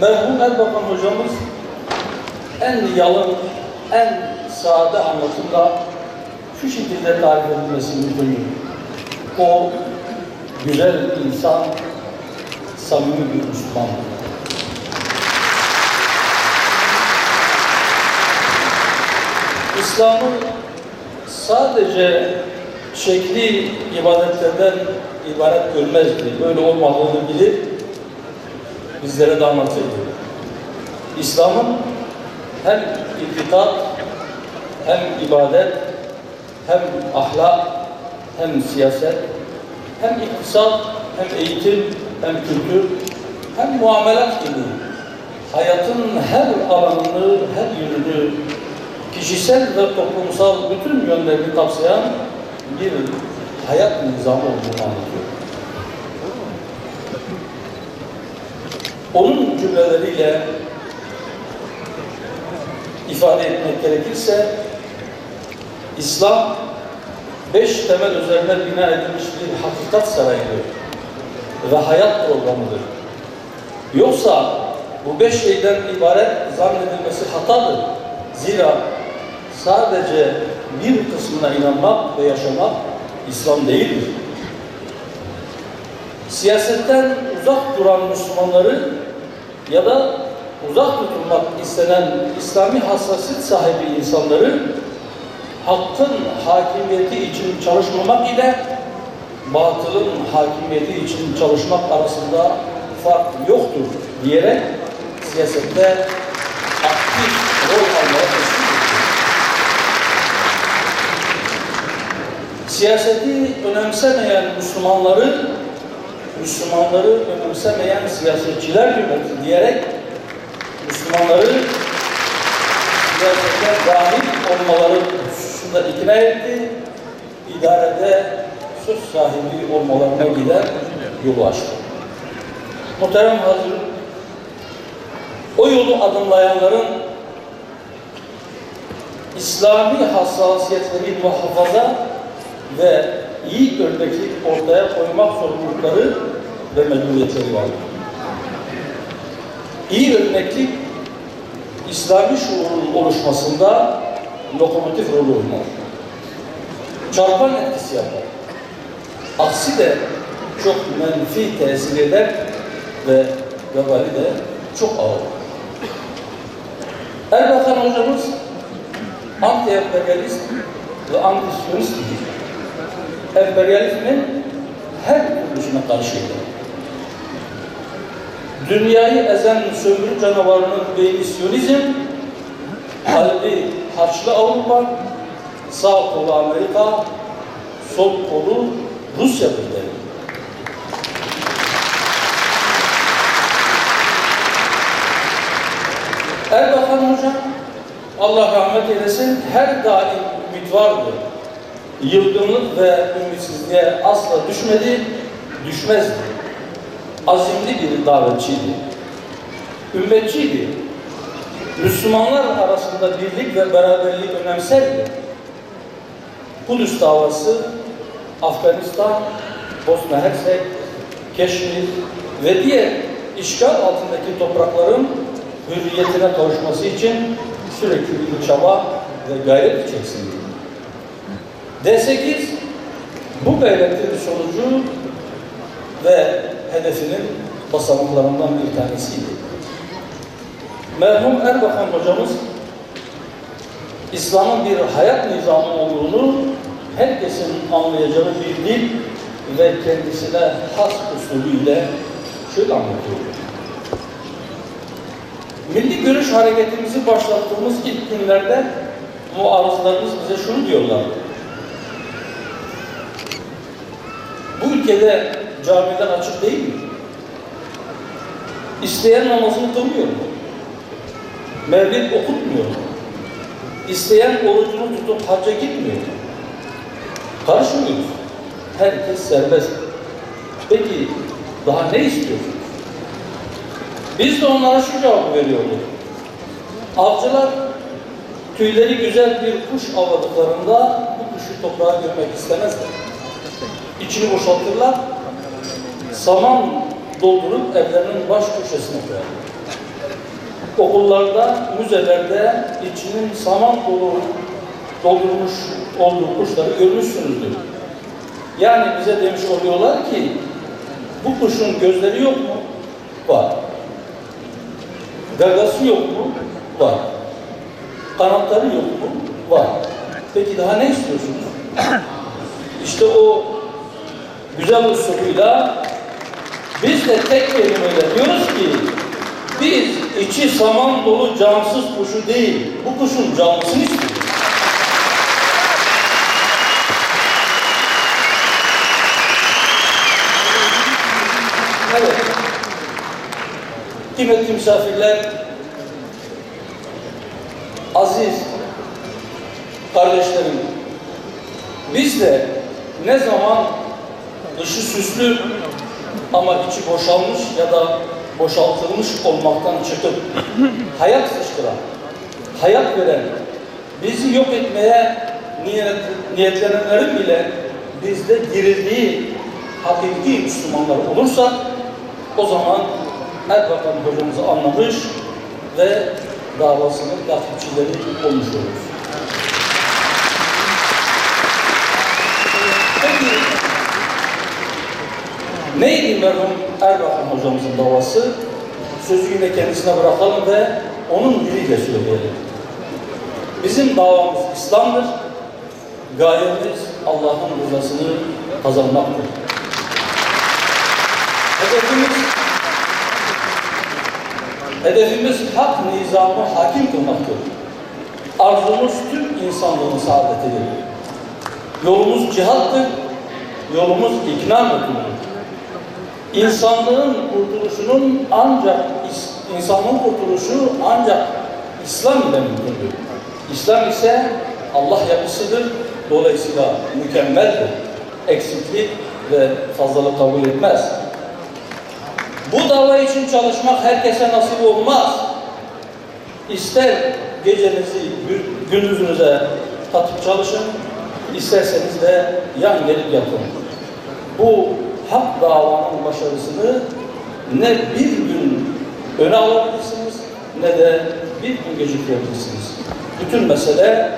Merhum Erbakan hocamız en yalın, en sade anlatımda şu şekilde tarif edilmesi mümkündür. O güzel insan, samimi bir Müslümandır. İslam'ın sadece şekli ibadetlerden ibaret görmezdi. Böyle olmadığını bilir, bizlere de anlatırdı. İslam'ın hem itikat, hem ibadet, hem ahlak, hem siyaset, hem iktisat, hem eğitim, hem kültür, hem muamelat gibi hayatın her alanını, her yönünü kişisel ve toplumsal bütün yönlerini kapsayan bir hayat nizamı olduğunu anlatıyor. Onun cümleleriyle ifade etmek gerekirse İslam beş temel üzerine bina edilmiş bir hakikat sarayıdır ve hayat programıdır. Yoksa bu beş şeyden ibaret zannedilmesi hatadır. Zira sadece bir kısmına inanmak ve yaşamak İslam değildir. Siyasetten uzak duran Müslümanları ya da uzak tutulmak istenen İslami hassasiyet sahibi insanları hakkın hakimiyeti için çalışmamak ile batılın hakimiyeti için çalışmak arasında fark yoktur diyerek siyasette aktif rol almaya. Siyaseti önemsemeyen Müslümanları, Müslümanları önemsemeyen siyasetçiler yönetti diyerek Müslümanları siyasete dahil olmaları hususunda ikna etti. İdarede söz sahibi olmalarına giden yolu açtı. Muhterem hazır, o yolu adımlayanların İslami hassasiyetleri muhafaza ve iyi örneklik ortaya koymak sorumlulukları ve mecburiyetleri var. İyi örneklik İslami şuurun oluşmasında lokomotif rolü oynar. Çarpan etkisi yapar. Aksi de çok menfi tesir eder ve vebali de çok ağır. Erbakan hocamız anti-emperyalist ve anti-siyonist gibi emperyalizmin her türlüsüne karşıydı. Dünyayı ezen sömürü canavarının beyni Siyonizm, kalbi Haçlı Avrupa, sağ kolu Amerika, sol kolu Rusya'dır dedi. Erbakan Hoca, Allah rahmet eylesin, her daim ümit vardı. Yılgınlık ve ümitsizliğe asla düşmedi, düşmezdi. Azimli bir davetçiydi. Ümmetçiydi. Müslümanlar arasında birlik ve beraberlik önemserdi. Kudüs davası, Afganistan, Bosna Hersek, Keşmir ve diğer işgal altındaki toprakların hürriyetine kavuşması için sürekli bir çaba ve gayret içerisindeydi. D8 bu gayretin sonucu ve hedefinin basamaklarından bir tanesiydi. Merhum Erbakan hocamız İslam'ın bir hayat nizamı olduğunu herkesin anlayacağı bir dil ve kendisine has usulüyle şöyle anlatıyor. Milli görüş hareketimizi başlattığımız ilk günlerde muarızlarımız bize şunu diyorlar. Bu ülkede camiler açık değil mi? İsteyen namazını kılmıyor mu? Mevlid okutmuyor mu? İsteyen orucunu tutup hacca gitmiyor mu? Karışmıyoruz. Herkes serbest. Peki daha ne istiyorsunuz? Biz de onlara şu cevabı veriyorduk. Avcılar tüyleri güzel bir kuş avladıklarında bu kuşu toprağa gömmek istemezler. İçini boşaltırlar, saman doldurup evlerinin baş köşesine koyarlar. okullarda, müzelerde içinin saman dolu doldurmuş olduğu kuşları görmüşsünüzdür. Yani bize demiş oluyorlar ki bu kuşun gözleri yok mu? Var. Gagası yok mu? Var. Kanatları yok mu? Var. Peki daha ne istiyorsunuz? İşte o güzel usulüyle biz de tek kelimeyle diyoruz ki biz içi saman dolu cansız kuşu değil, bu kuşun canlısını istiyoruz. Kıymetli misafirler, aziz kardeşlerim, biz de ne zaman dışı süslü ama içi boşalmış ya da boşaltılmış olmaktan çıkıp hayat fışkıran, hayat veren, bizi yok etmeye niyet, niyetlenenlerin bile bizde dirildiği hakiki Müslümanlar olursa o zaman Erbakan hocamızı anlamış ve davasının takipçileri olmuş oluruz. Peki, neydi merhum Erbakan hocamızın davası? Sözü yine kendisine bırakalım ve onun diliyle söyleyelim. Bizim davamız İslam'dır. Gayemiz Allah'ın rızasını kazanmaktır. Hedefimiz Hedefimiz hak nizamı hakim kılmaktır. Arzumuz tüm insanlığın saadetidir. Yolumuz cihattır, yolumuz ikna metodudur. İnsanlığın kurtuluşunun ancak insanlığın kurtuluşu ancak İslam ile mümkündür. İslam ise Allah yapısıdır. Dolayısıyla mükemmeldir. Eksiklik ve fazlalık kabul etmez. Bu dava için çalışmak herkese nasip olmaz. İster gecenizi gündüzünüze katıp çalışın, isterseniz de yan gelip yapın. Bu hak davanın başarısını ne bir gün öne alabilirsiniz ne de bir gün geciktirebilirsiniz. Bütün mesele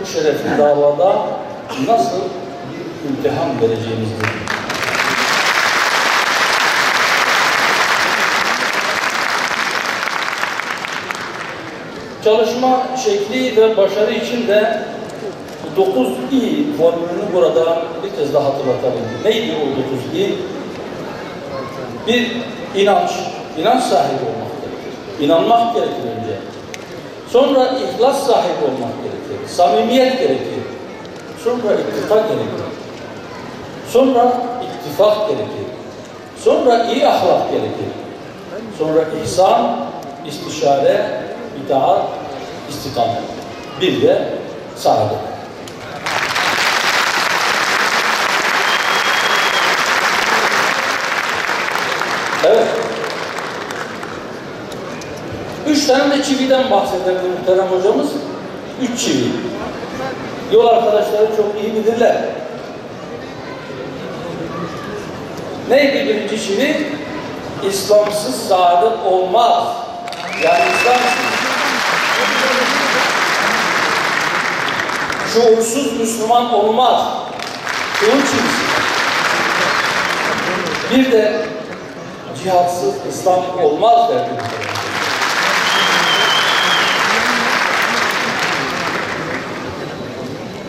bu şerefli davada nasıl bir imtihan vereceğimizdir. Çalışma şekli ve başarı için de 9 i formülünü burada bir kez daha hatırlatalım. Neydi o 9 i? Bir inanç, inanç sahibi olmak gerekir. İnanmak gerekir önce. Sonra ihlas sahibi olmak gerekir. Samimiyet gerekir. Sonra ittifak gerekir. Sonra ittifak gerekir. Sonra iyi ahlak gerekir. Sonra ihsan, istişare, itaat, istikamet. Bir de saadet. Evet. Üç tane de çividen bahsederdi muhterem hocamız. Üç çivi. Yol arkadaşları çok iyi bilirler. Neydi birinci çivi? İslamsız saadet olmaz. Yani İslamsız şuursuz Müslüman olmaz. Şuur çivisi. Bir de cihatsız İslam olmaz derdi.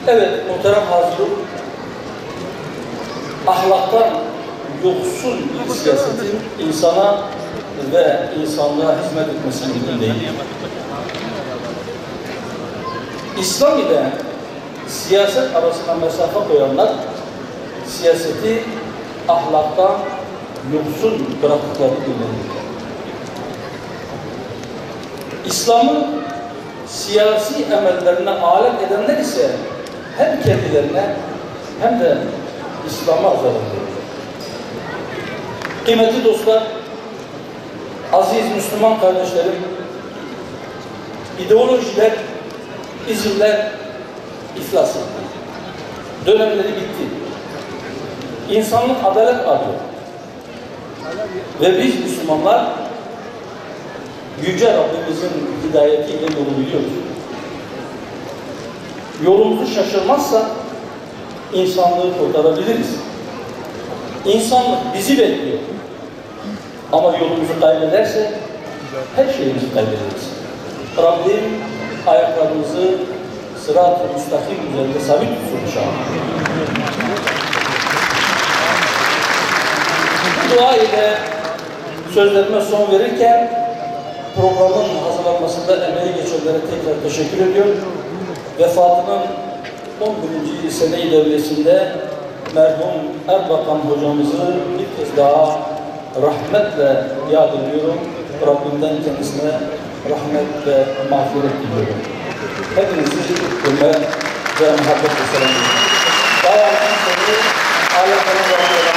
Evet, muhterem hazırlık, ahlaktan yoksun bir siyasetin insana ve insanlığa hizmet etmesi mümkün değil. İslam ile siyaset arasında mesafe koyanlar siyaseti ahlaktan yoksun bıraktıkları bilmelidir. İslam'ın siyasi emellerine alet edenler ise hem kendilerine hem de İslam'a verir. Kıymetli dostlar, aziz Müslüman kardeşlerim, ideolojiler, izimler iflas etti. Dönemleri bitti. İnsanlık adalet arıyor. Ve biz Müslümanlar Yüce Rabbimizin hidayetiyle yolu biliyoruz. Yolumuzu şaşırmazsa insanlığı kurtarabiliriz. İnsanlık bizi bekliyor. Ama yolumuzu kaybedersek her şeyimizi kaybederiz. Rabbim ayaklarımızı sırat-ı müstakim üzerinde sabit tutsun inşallah. Dua ile sözlerime son verirken programın hazırlanmasında emeği geçenlere tekrar teşekkür ediyorum. Vefatının 11. sene-i devresinde merhum Erbakan hocamızı bir kez daha rahmetle yad ediyorum. Rabbimden kendisine rahmet ve mağfiret diliyorum. Hepinizi hürme ve muhabbetle selamlıyorum. Dayanın seni ayaklarına